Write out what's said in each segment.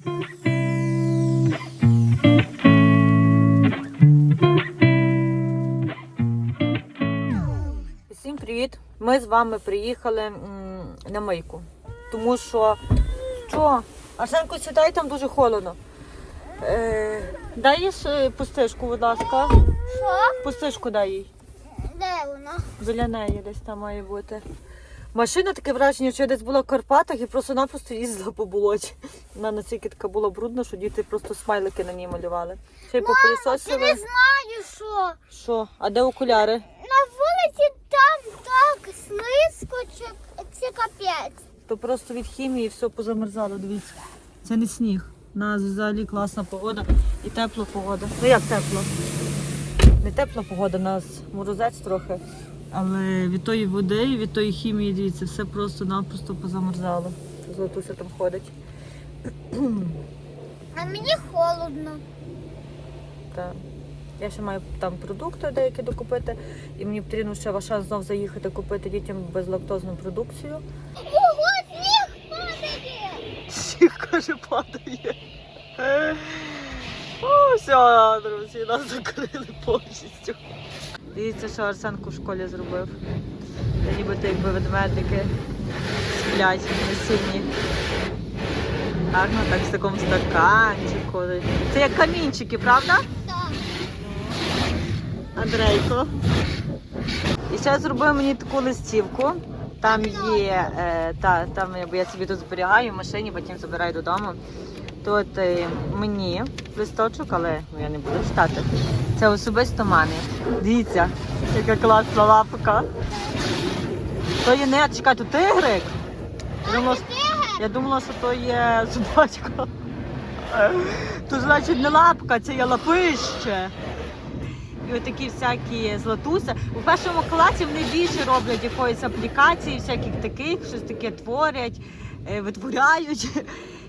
Всім привіт! Ми з вами приїхали на мийку. Тому що що? Арсенко, сідай там дуже холодно. Е, дай пустишку, будь ласка. Що? Пустишку дай їй. Де воно? Біля неї десь там має бути. Машина таке враження, що я десь була в Карпатах і просто-напросто їздила по болоті. Вона настільки така була брудна, що діти просто смайлики на ній малювали. Ще й Ти не знаю, що. Що? А де окуляри? На вулиці там так слизько, це капець. То просто від хімії все позамерзало, дивіться. Це не сніг. У нас взагалі класна погода і тепла погода. Ну як тепло? Не тепла погода, у нас морозець трохи. Але від тої води від тої хімії, дивіться, все просто-напросто позамерзало. Золотуся там ходить. А мені холодно. Так. Я ще маю там продукти деякі докупити, і мені потрібно ще ваша знов заїхати купити дітям безлактозну продукцію. Ого, сніг падає! Сніг, каже, падає. О, все, друзі, нас закрили повністю. Дивіться, що Арсенко в школі зробив. Та нібито якби ведмедики сплять на сіні. Гарно так в такому стаканчику. Це як камінчики, правда? Так. Андрейко. І ще зробив мені таку листівку. Там є, е, та, там я собі тут зберігаю в машині, потім забираю додому. Тут е, мені листочок, але я не буду читати. Це особисто мамі. Дивіться, яка класна лапка. То є не, чекай, то тигрик. Я думала, я думала, що то є собачка. То значить не лапка, це є лапище. І отакі всякі златуси. У першому класі вони більше роблять якоїсь аплікації, всяких таких, щось таке творять, витворяють.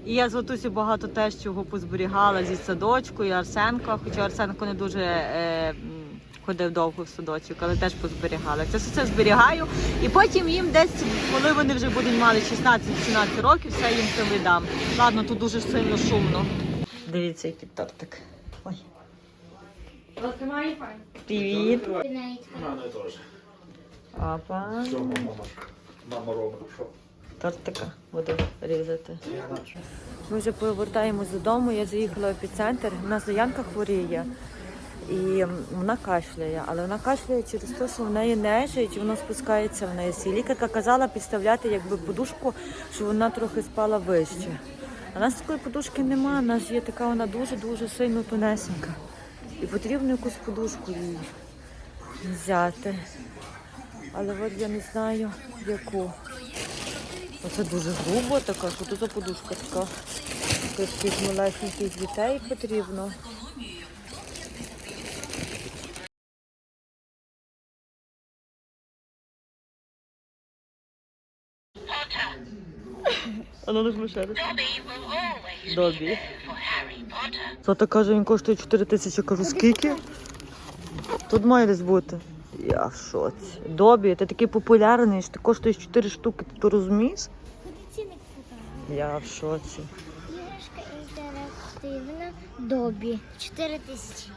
І я златусі багато теж чого позберігала зі садочку, і Арсенко, хоча Арсенко не дуже е, ходив довго в садочок, але теж позберігала. Це все зберігаю. І потім їм десь, коли вони вже будуть мали 16-17 років, все їм це видам. Ладно, тут дуже сильно шумно. Дивіться, який тортик. Ой. Привіт. Папа. Що мама, мама робить? Що? Тортика буду різати. Ми вже повертаємось додому. Я заїхала в епіцентр. У нас Янка хворіє. І вона кашляє, але вона кашляє через те, що в неї нежить, і воно спускається в неї. Лікарка казала підставляти якби подушку, щоб вона трохи спала вище. А нас такої подушки немає, у нас є така вона дуже-дуже сильно тонесенька. І потрібно якусь подушку їй взяти. Але от я не знаю, яку. Оце дуже грубо така, що тут за подушка така. Таких малесеньких дітей потрібно. А ну нажми ще раз. Добі. Зато каже, він коштує 4 тисячі. Кажу, скільки? Тут має десь бути. Я в шоці. Добі, ти такий популярний, що ти коштуєш 4 штуки, ти то розумієш? Я в шоці. Іграшка інтерактивна Добі. 4 тисячі.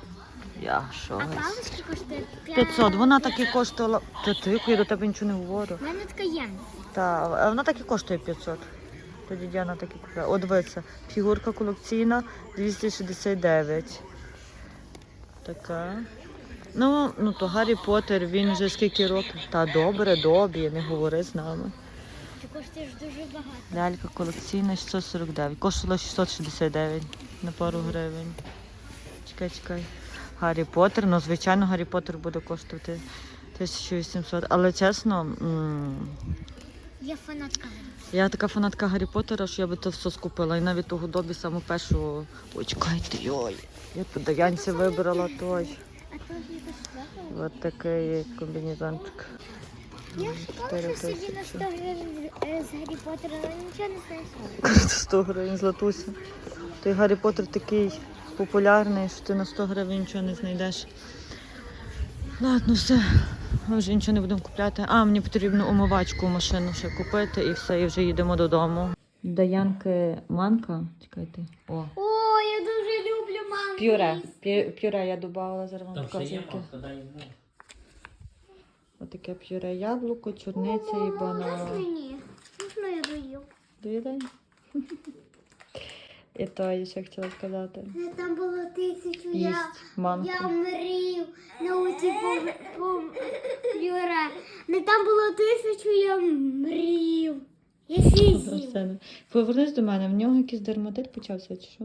Я в А шоці. паличка коштує 500, вона так і коштувала. Та тихо, я до тебе нічого не говорю. У мене така є. Та, а вона так і коштує 500. Тоді Діана так і купила. О, дивіться, фігурка колекційна 269. Така. Ну, ну то Гаррі Поттер, він вже скільки років. Та добре, добі, не говори з нами. Ти коштуєш дуже багато. Лялька колекційна 649. Коштувала 669 на пару гривень. Чекай, чекай. Гаррі Поттер, ну звичайно, Гаррі Поттер буде коштувати 1800. Але чесно, м, Я фанатка. я така фанатка Гаррі Поттера, що я би то все скупила. І навіть того добі саму першу. Ой, чекайте, йой. Я по Даянці вибрала той. Ось такий комбінезончик. Я шукала, що собі на 100 гривень з Гаррі Поттера, але нічого не знайшла. Кажете, 100 гривень златуся. Той Гаррі Поттер такий популярний, що ти на 100 гривень нічого не знайдеш. Ладно, все. Ми вже нічого не будемо купляти. А, мені потрібно умивачку в машину ще купити і все, і вже їдемо додому. Даянки манка. Чекайте. О. Пюре. Пю- Пюре я додавала зараз вам Там ще є яке. мавка, дай йому. Отаке пюре яблуко, чорниця і банан. Можна я? Доїдай. І то я ще хотіла сказати. Не там було тисячу я. Їсть манку. Я мрів на оці по Не там було тисячу, я мрів. Я сізів. Повернись до мене, в нього якийсь дерматит почався, чи що?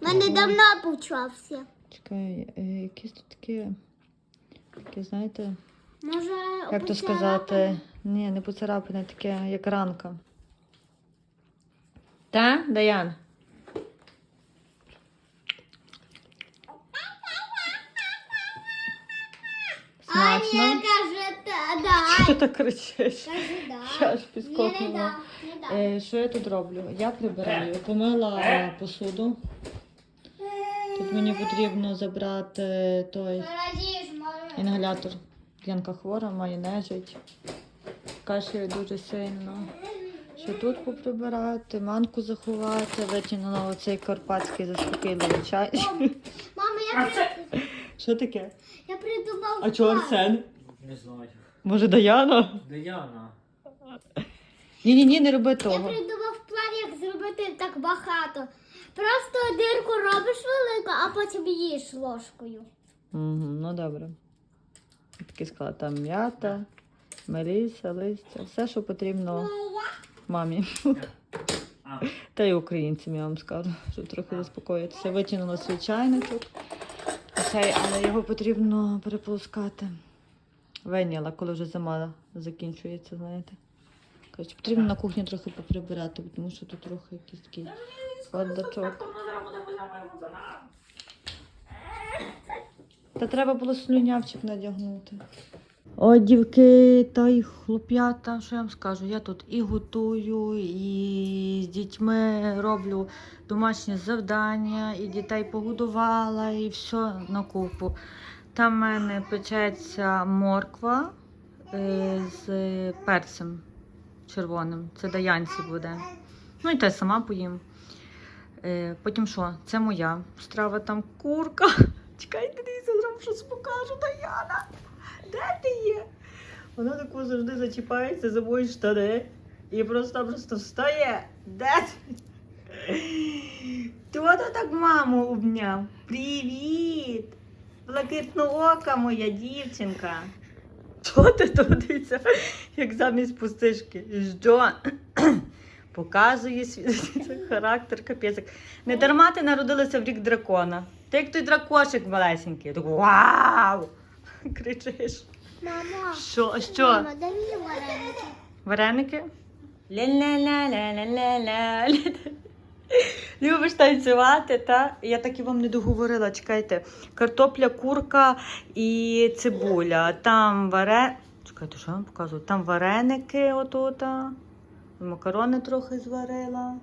У мене давно почався. Чекай, е, якісь тут такі, такі, знаєте, Може, як то сказати, ні, не поцарапане, таке, як ранка. Та, Даян? Смачно? Аня каже, та, да. Що ти так кричиш? Каже, да. Я ж Ні, не підскокнула. да, не да. Е, що я тут роблю? Я прибираю, помила посуду. Тут мені потрібно забрати той інгалятор. Янка хвора, має нежить. Кашляє дуже сильно. Ще тут поприбирати, манку заховати, витягнула оцей карпатський заспокійливий чай. Мама, я. Що таке? я придумав А чого. Арсен? Не знаю. Може Даяна? Даяна. Ні, ні, не роби того. Я придумав план, як зробити так багато. Просто дирку робиш велику, а потім їш ложкою. Угу, ну добре. Такий склад там м'ята, меліса, листя, все, що потрібно мамі. Та й українцям, я вам скажу, щоб трохи заспокоїтися. Витягнула свій чайничок, Цей, але його потрібно переполоскати. Вийняла, коли вже зима закінчується, знаєте. Коротше, потрібно на кухні трохи поприбирати, тому що тут трохи якийсь такий бардачок. Та треба було слюнявчик надягнути. О, дівки та й хлоп'ята, що я вам скажу, я тут і готую, і з дітьми роблю домашні завдання, і дітей погодувала, і все на купу. Там в мене печеться морква е, з перцем червоним. Це даянці буде. Ну і те сама поїм. Е, потім що? Це моя страва там курка. Чекайте, дивіться, зразу щось покажу, Даяна. Де ти є? Вона таку завжди зачіпається за мої штани і просто просто встає. Де ти? Хто то так маму обняв? Привіт! Блакитноока моя дівчинка. Що ти тут як замість пустишки? Що? Показує свій характер, капець. Не дарма ти народилася в рік дракона. Ти як той дракошик малесенький. Так вау! Кричиш. Мама, Що? Що? мама, дай мені вареники. Вареники? Ля-ля-ля-ля-ля-ля-ля. Любиш танцювати, та? Я так і вам не договорила, чекайте. Картопля, курка і цибуля. Там варе... Чекайте, що я вам показую? Там вареники отут. а. Макарони трохи зварила.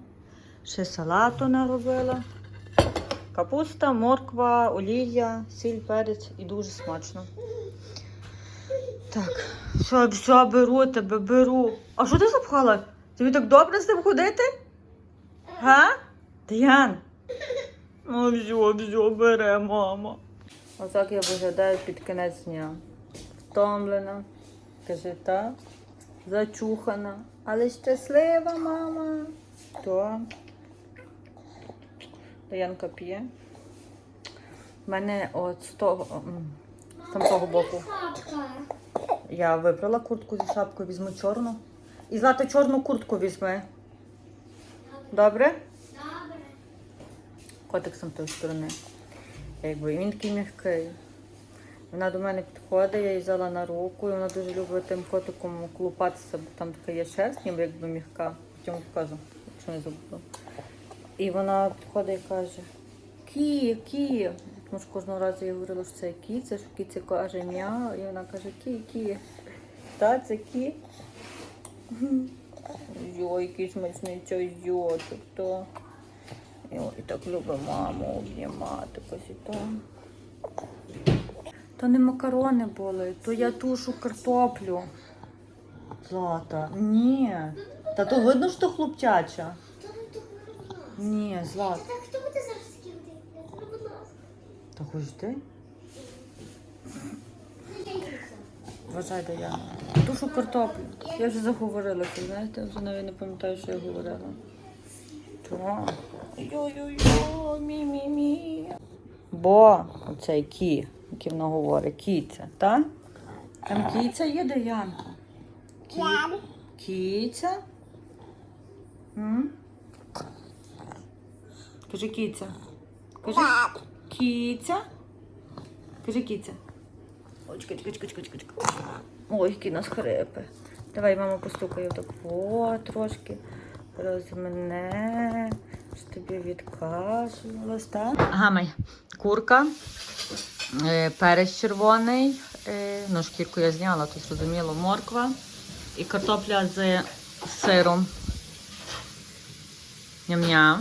Ще салату наробила. Капуста, морква, олія, сіль, перець і дуже смачно. Так, все, все, беру тебе, беру. А що ти запхала? Тобі так добре з ним ходити? Га? Даян? Ну, все, все, бере, мама. Отак я виглядаю під кінець дня. Втомлена. Каже, так. Зачухана. Але щаслива, мама. То. Даянка п'є. У мене от з того, з того боку. Я вибрала куртку зі шапкою, візьму чорну. І злата чорну куртку візьми. Добре? Добре. Котик сам тої сторони. Якби він такий м'який. Вона до мене підходить, я її взяла на руку, і вона дуже любить тим котиком клупатися, бо там така є шерсть, ніби якби м'яка. Потім покажу, якщо не забуду. І вона підходить і каже: Кі, кі. Тому що кожного разу я говорила, що це кі, це ж кіця каже мяу, і вона каже кі, кі. Та, це кі. Йо, який смачний чай, йо, то. І, так любить маму обнімати косіто. То не макарони були, то я тушу картоплю. Злата, ні. Та то видно, що хлопчача. Ні, Злат. Так хто буде зараз скинути? Ну, будь ласка. Та хоч ти? Ну, я. Душу картоплю. Я вже заговорилася, знаєте, я вже навіть не пам'ятаю, що я говорила. Так. Йо-йо-йо, мі-мі-мі. Бо оцей кі, який вона говорить, кіця, так? Там кіця є, Даяна? Кі... Кіця? М? Кажи кіця. Кажи кіця. Кажи кіця. Чекай. Ой, які нас хрипи. Давай, мама, постукаю так. О, трошки розмене. Тобі відкашлялась, так? Гамай. Курка, е, перець червоний, е, ну, шкірку я зняла, то зрозуміло, морква і картопля з сиром. Ням-ням.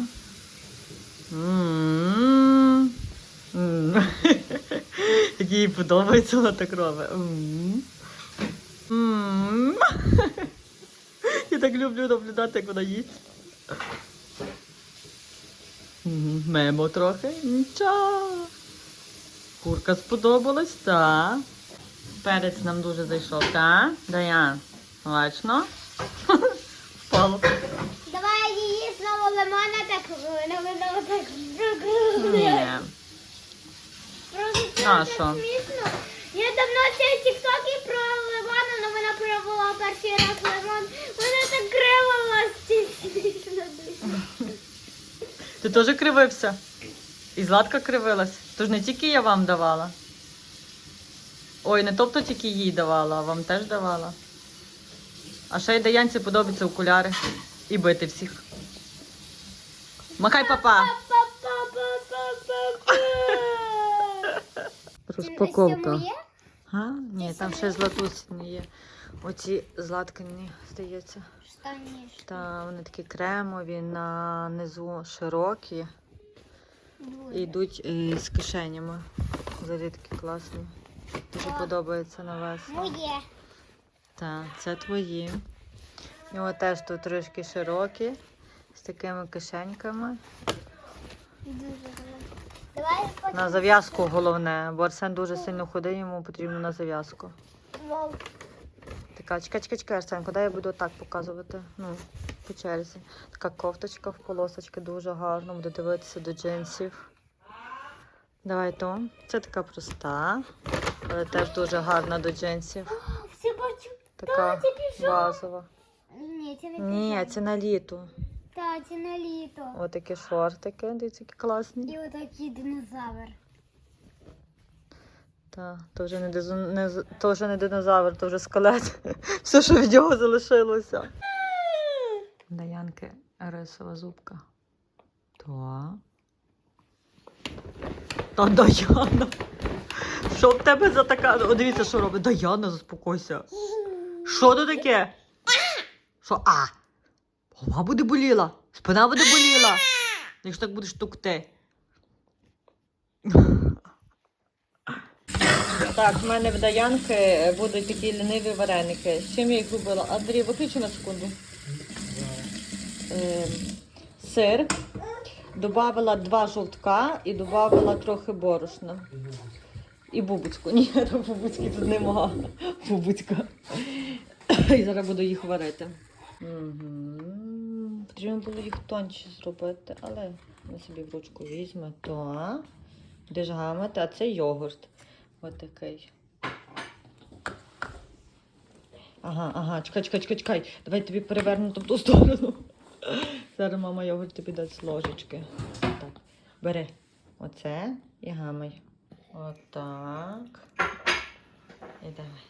Їй подобається. М. Я так люблю наблюдати, як вона їсть. Мемо трохи. Нічого. Курка сподобалась, так. Перець нам дуже зайшов, так? Даян, лачно. Впало. Давай її знову лимона так новину так. Ні. Просто це А, так що? смішно. Я давно цей тіктоки про лимону, але вона пробувала перший раз лимон. Вона так кривилась. Ти теж кривився? І Златка кривилась. Тож не тільки я вам давала. Ой, не тобто тільки їй давала, а вам теж давала. А ще й Даянці подобаються окуляри. І бити всіх. Махай папа! Розпаковка. А? Ні, там ще златусні є. Оці златкані, здається. Штані. Та вони такі кремові, на низу широкі. І йдуть е, з кишенями. Взагалі такі класні. Дуже Так. подобається на вас. Моє. Так, це твої. І от теж тут трошки широкі, з такими кишеньками. Дуже. Давай. На зав'язку головне, бо Арсен дуже сильно худий, йому потрібно на зав'язку. Така, чекай, чекай, чекай, Арсен, куди я буду так показувати? Ну, по черзі. Така кофточка в полосочки дуже гарно, буде дивитися до джинсів. Давай то. Це така проста, але теж дуже гарна до джинсів. Така базова. Ні, це не Ні, це на літо. Та, це на літо. Отакі шортики, дивіться, які класні. І отакий динозавр. Так, то вже не, дизо- не, то вже не динозавр, то вже скелет. Все, що від нього залишилося. Даянки рисова зубка. Так. Та Даяна. Що в тебе за така. О, дивіться, що робить. Даяна, заспокойся. Що то таке? Що? А? Голова буде боліла. Спина буде боліла. Якщо так будеш тукти. Так, в мене в Даянки будуть такі ліниві вареники. З чим я їх робила? Андрій, виключи на секунду. Ем, сир. Добавила два жовтка і додавала трохи борошна. І бубочку. Ні, бубочки тут нема. Бубочка. І зараз буду їх варити. Угу. Потрібно було їх тонші зробити, але ми собі в ручку візьме. То. Будеш гамати, а це йогурт. Ось такий. Ага, ага, чекай, чекай, чекай, чекай. Давай тобі переверну в ту сторону. Зараз мама йогурт тобі дасть з ложечки. Так. Бери оце і гамай. Отак. І давай.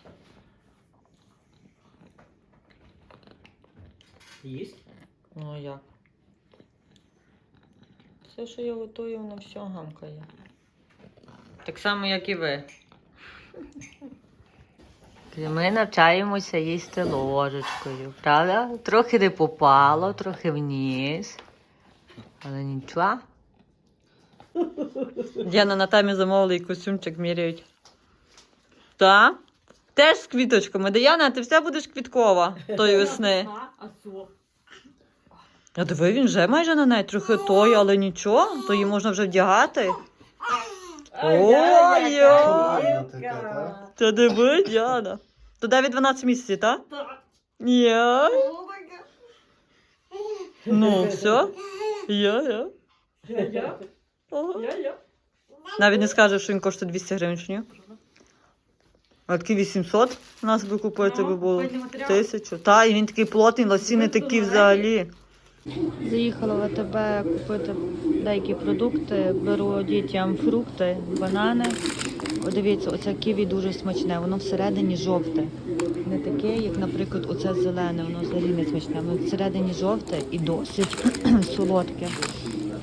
Есть? Ну як? Все, що я готую, воно все гамкає. Так само, як і ви. Ми навчаємося їсти ложечкою, правда? Трохи не попало, трохи вниз. Але нічого. Діана на тамі замовила і костюмчик міряють. Та? Теж з квіточками. Діана, ти все будеш квіткова тої весни. А диви, він вже майже на неї трохи той, але нічого, то її можна вже вдягати. Ой, таке. Та диви, Діана. То 9-12 місяців, так? Я. Ну, все. Я, я. Ага. Навіть не скаже, що він коштує 200 гривень, чи ні? А такий 800 у нас би купити би було. Тисячу. Та, і він такий плотний, лосіни такі взагалі. Заїхала в АТБ купити деякі продукти. Беру дітям фрукти, банани. О, дивіться, оце ківі дуже смачне, воно всередині жовте. Не таке, як, наприклад, оце зелене, воно взагалі не смачне. Воно всередині жовте і досить солодке.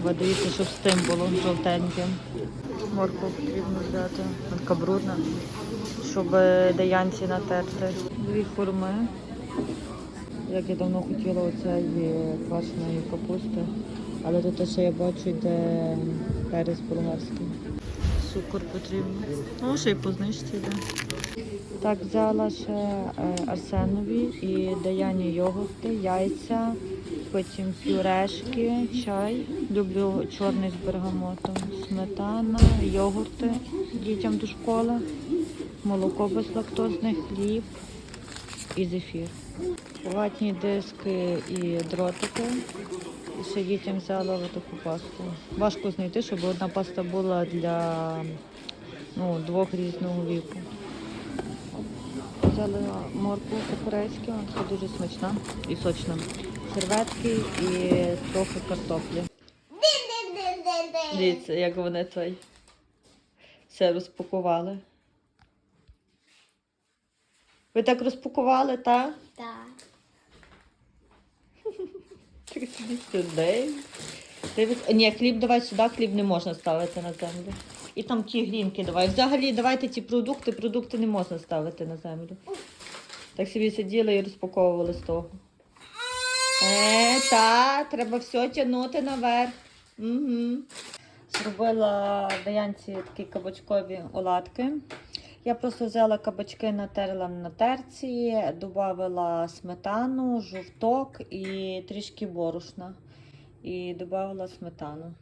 Ви дивіться, щоб з тим було жовтеньким. Моркву потрібно взяти, така брудна, щоб даянці натерти. Дві форми. Як я давно хотіла оцеї квашеної капусти, але тут ще я бачу, йде перець болгарський. Цукор потрібно. Ну, ще й по знижці йде. Так, взяла ще е, Арсенові і Даяні йогурти, яйця, потім пюрешки, чай. Люблю чорний з бергамотом, сметана, йогурти дітям до школи, молоко безлактозне, хліб і зефір. Ватні диски і дротики. І ще дітям взяла таку пасту. Важко знайти, щоб одна паста була для ну, двох різного віку. Взяли моркву по-корейськи, вона дуже смачна і сочна. Серветки і трохи картоплі. Дивіться, як вони цей все розпакували. Ви так розпакували, так? Так. Сюди. Дивись- Ні, хліб давай сюди, хліб не можна ставити на землю. І там ті грінки давай. Взагалі давайте ті продукти, продукти не можна ставити на землю. Так собі сиділи і розпаковували з того. Е, та, треба все тягнути наверх. Угу. Зробила Даянці такі кабачкові оладки. Я просто взяла кабачки, натерла на терці, додала сметану, жовток і трішки борошна. І додала сметану.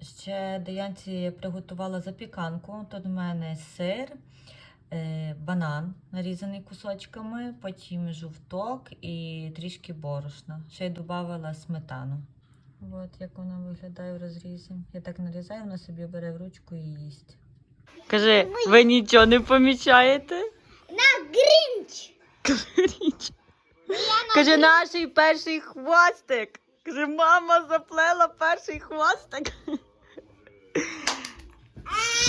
Ще Даянці приготувала запіканку. Тут в мене сир, е, банан нарізаний кусочками, потім жовток і трішки борошна. Ще й додала сметану. От як вона виглядає в розрізі. Я так нарізаю, вона собі бере в ручку і їсть. Кажи, ви нічого не помічаєте? На грінч! Каже, наш перший хвостик. Каже, мама заплела перший хвостик.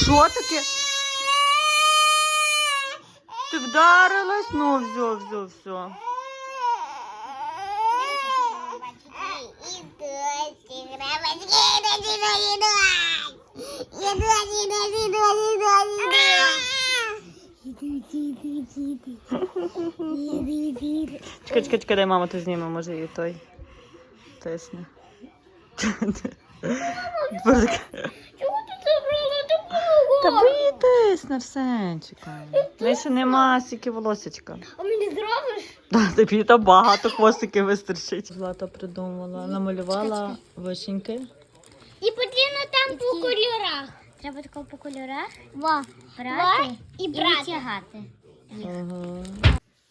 Що таке? Ти вдарилась? Ну, все, все, все. Чекай, чекай, чекай, дай мама то зніме, може і той. Тисне. Чого ти забрала Та такого? витисне, Арсенчика. Не ще нема стільки волосечка. А мені зробиш? Да, тобі там багато хвостиків вистачить. Злата придумала, намалювала вишеньки. І потрібно там по кольорах. Треба тако по кольорах. Во. Брати і брати. тягати. Ага.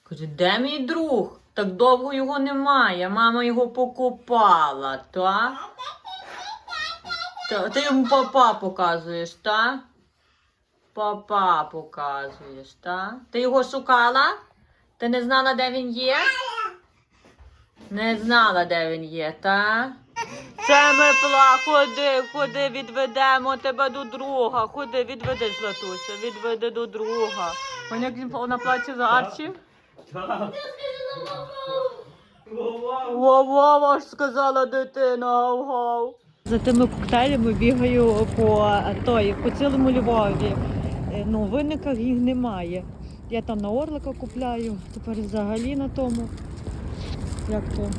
Каже, де мій друг? Так довго його немає. Мама його покупала, та? Та, ти йому папа показуєш, та? Папа показуєш, та? Ти його шукала? Ти не знала, де він є? Не знала, де він є, та? Це ми пла, ходи, ходи, відведемо тебе до друга. Ходи, відведи, Златуся, відведи до друга. Вона як він вона плаче за Арчі? Аж сказала дитина, гав-гав. За тими коктейлями бігаю по той, по цілому Львові. Е, Ну, в винниках їх немає. Я там на Орлика купляю, тепер взагалі на тому. Як то?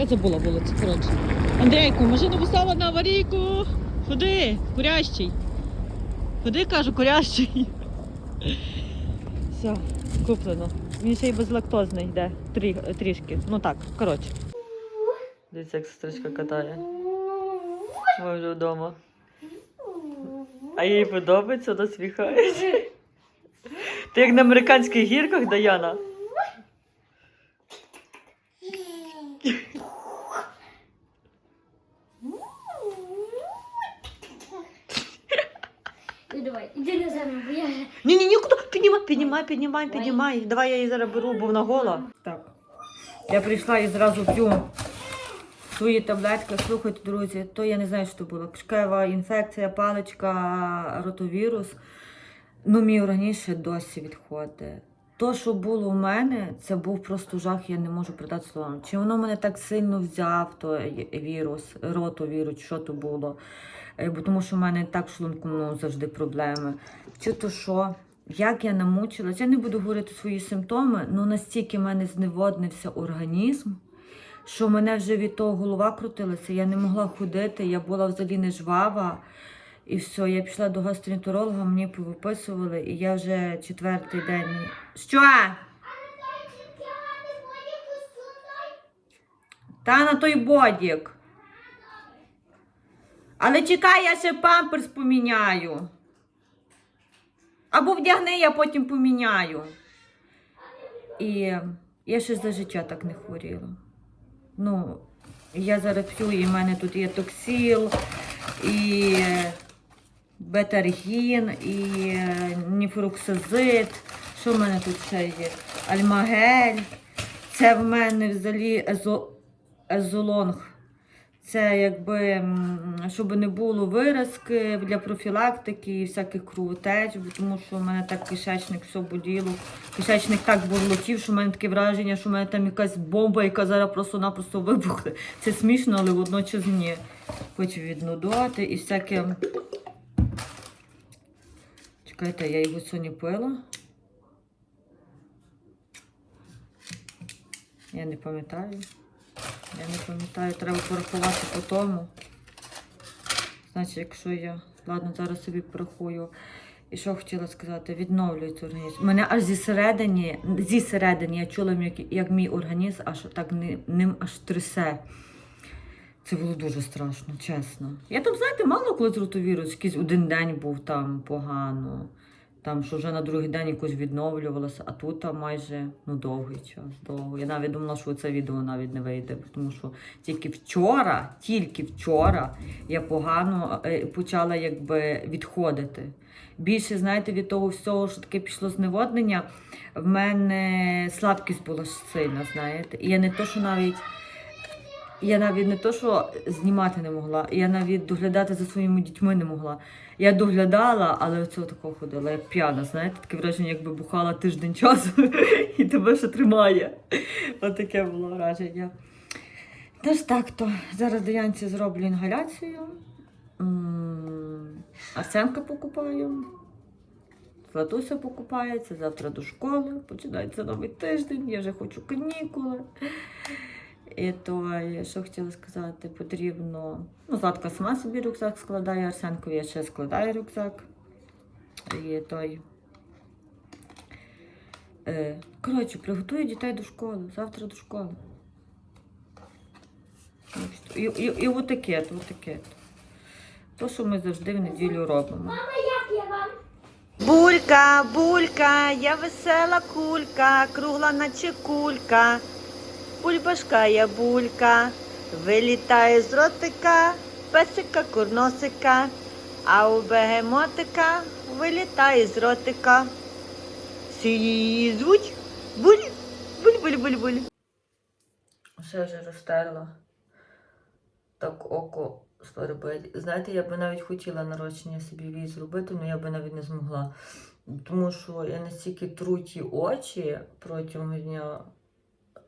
Я забула вулицю, коротше. Андрійку, машину поставила на аварійку. Ходи, курящий. Ходи, кажу, курящий. Все, куплено. Він ще й безлактозний йде. Трі, трішки. Ну так, коротше. Дивіться, як сестричка катає. Ми вже вдома. А їй подобається, вона. Ти як на американських гірках, Даяна. Давай, іди на землю, бо я... Ні, ні, ні, куди? Піднімай, піднімай, піднімай, піднімай. Давай я її зараз беру, бо вона гола. Так. Я прийшла і зразу п'ю свої таблетки. Слухайте, друзі, то я не знаю, що це було. Кишкева інфекція, паличка, ротовірус. Ну, мій раніше досі відходить. То, що було у мене, це був просто жах, я не можу передати словом. Чи воно мене так сильно взяв, то вірус, ротовірус, що то було. Е, Бо тому що в мене так в шлунку ну, завжди проблеми. Чи то що? Як я намучилась, я не буду говорити свої симптоми, але настільки в мене зневоднився організм, що в мене вже від того голова крутилася, я не могла ходити, я була взагалі не жвава. І все, я пішла до гастроентеролога, мені повиписували, і я вже четвертий день. Що? Та на той бодік. Але чекай, я ще памперс поміняю. Або вдягни, я потім поміняю. І я ще за життя так не хворіла. Ну, я зараз п'ю, і в мене тут є токсил, і бетаргін, і е, ніфруксазид. Що в мене тут ще є? Альмагель. Це в мене взагалі езо, езолонг. Це якби, щоб не було виразки для профілактики і всяких кровотеч, тому що в мене так кишечник все боліло. Кишечник так бурлотів, що в мене таке враження, що в мене там якась бомба, яка зараз просто-напросто вибухне. Це смішно, але водночас ні. Хочу віднудувати і всяке. Чекайте, я його сьогодні пила. Я не пам'ятаю. Я не пам'ятаю, треба порахувати по тому. Значить, якщо я. Ладно, зараз собі порахую. І що хотіла сказати? Відновлюється організм. Мене аж зі середини, зі середини я чула, як мій організм аж так ним аж трясе. Це було дуже страшно, чесно. Я там, знаєте, мало коли з ротовірус, якийсь один день був там погано. Там, що вже на другий день якось відновлювалося, а тут там майже ну, довгий час. Довго. Я навіть думала, що це відео навіть не вийде, тому що тільки вчора, тільки вчора я погано е, почала якби відходити. Більше, знаєте, від того всього, що таке пішло зневоднення, в мене слабкість була сильна, знаєте. І я не то, що навіть. Я навіть не то, що знімати не могла, я навіть доглядати за своїми дітьми не могла. Я доглядала, але оцього такого ходила, як п'яна, знаєте, таке враження, якби бухала тиждень часу і тебе ще тримає. Отаке було враження. Тож так то. Зараз Даянці зроблю інгаляцію. Арсенка покупаю. Златуся покупається, завтра до школи, починається новий тиждень, я вже хочу канікули. І то, е, що хотіла сказати, потрібно. Ну, Златка сама собі рюкзак складає, Арсенкові я ще складаю рюкзак. І той. Е, коротше, приготую дітей до школи, завтра до школи. І, і, і отаке, отаке. То, що ми завжди в неділю робимо. Мама, як я вам? Булька, булька, я весела кулька, кругла наче кулька. Бульбашка я булька, вилітає з ротика, песика курносика, а у бегемотика вилітає з ротика. Всі звуть буль, буль, буль, буль, буль. Все вже розтерла. Так око свербить. Знаєте, я би навіть хотіла нарощення собі вій зробити, але я би навіть не змогла. Тому що я настільки тру ті очі протягом дня,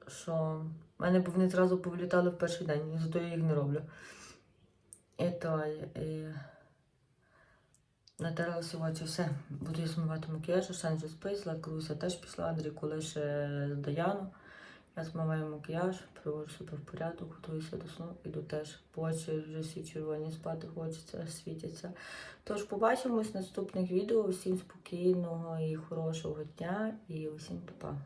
що в мене б вони зразу повлітали в перший день, зато я їх не роблю. І то, і... Натерлася в очі, все, буду я змивати макіяж, вже спить, Златкалуся теж пішла, Андрій лише з Даяну. Я змиваю макіяж, приводжу себе в порядок, готуюся до сну, іду теж по очі вже всі червоні спати хочеться, світяться. Тож побачимось в наступних відео. Усім спокійного і хорошого дня і усім па-па.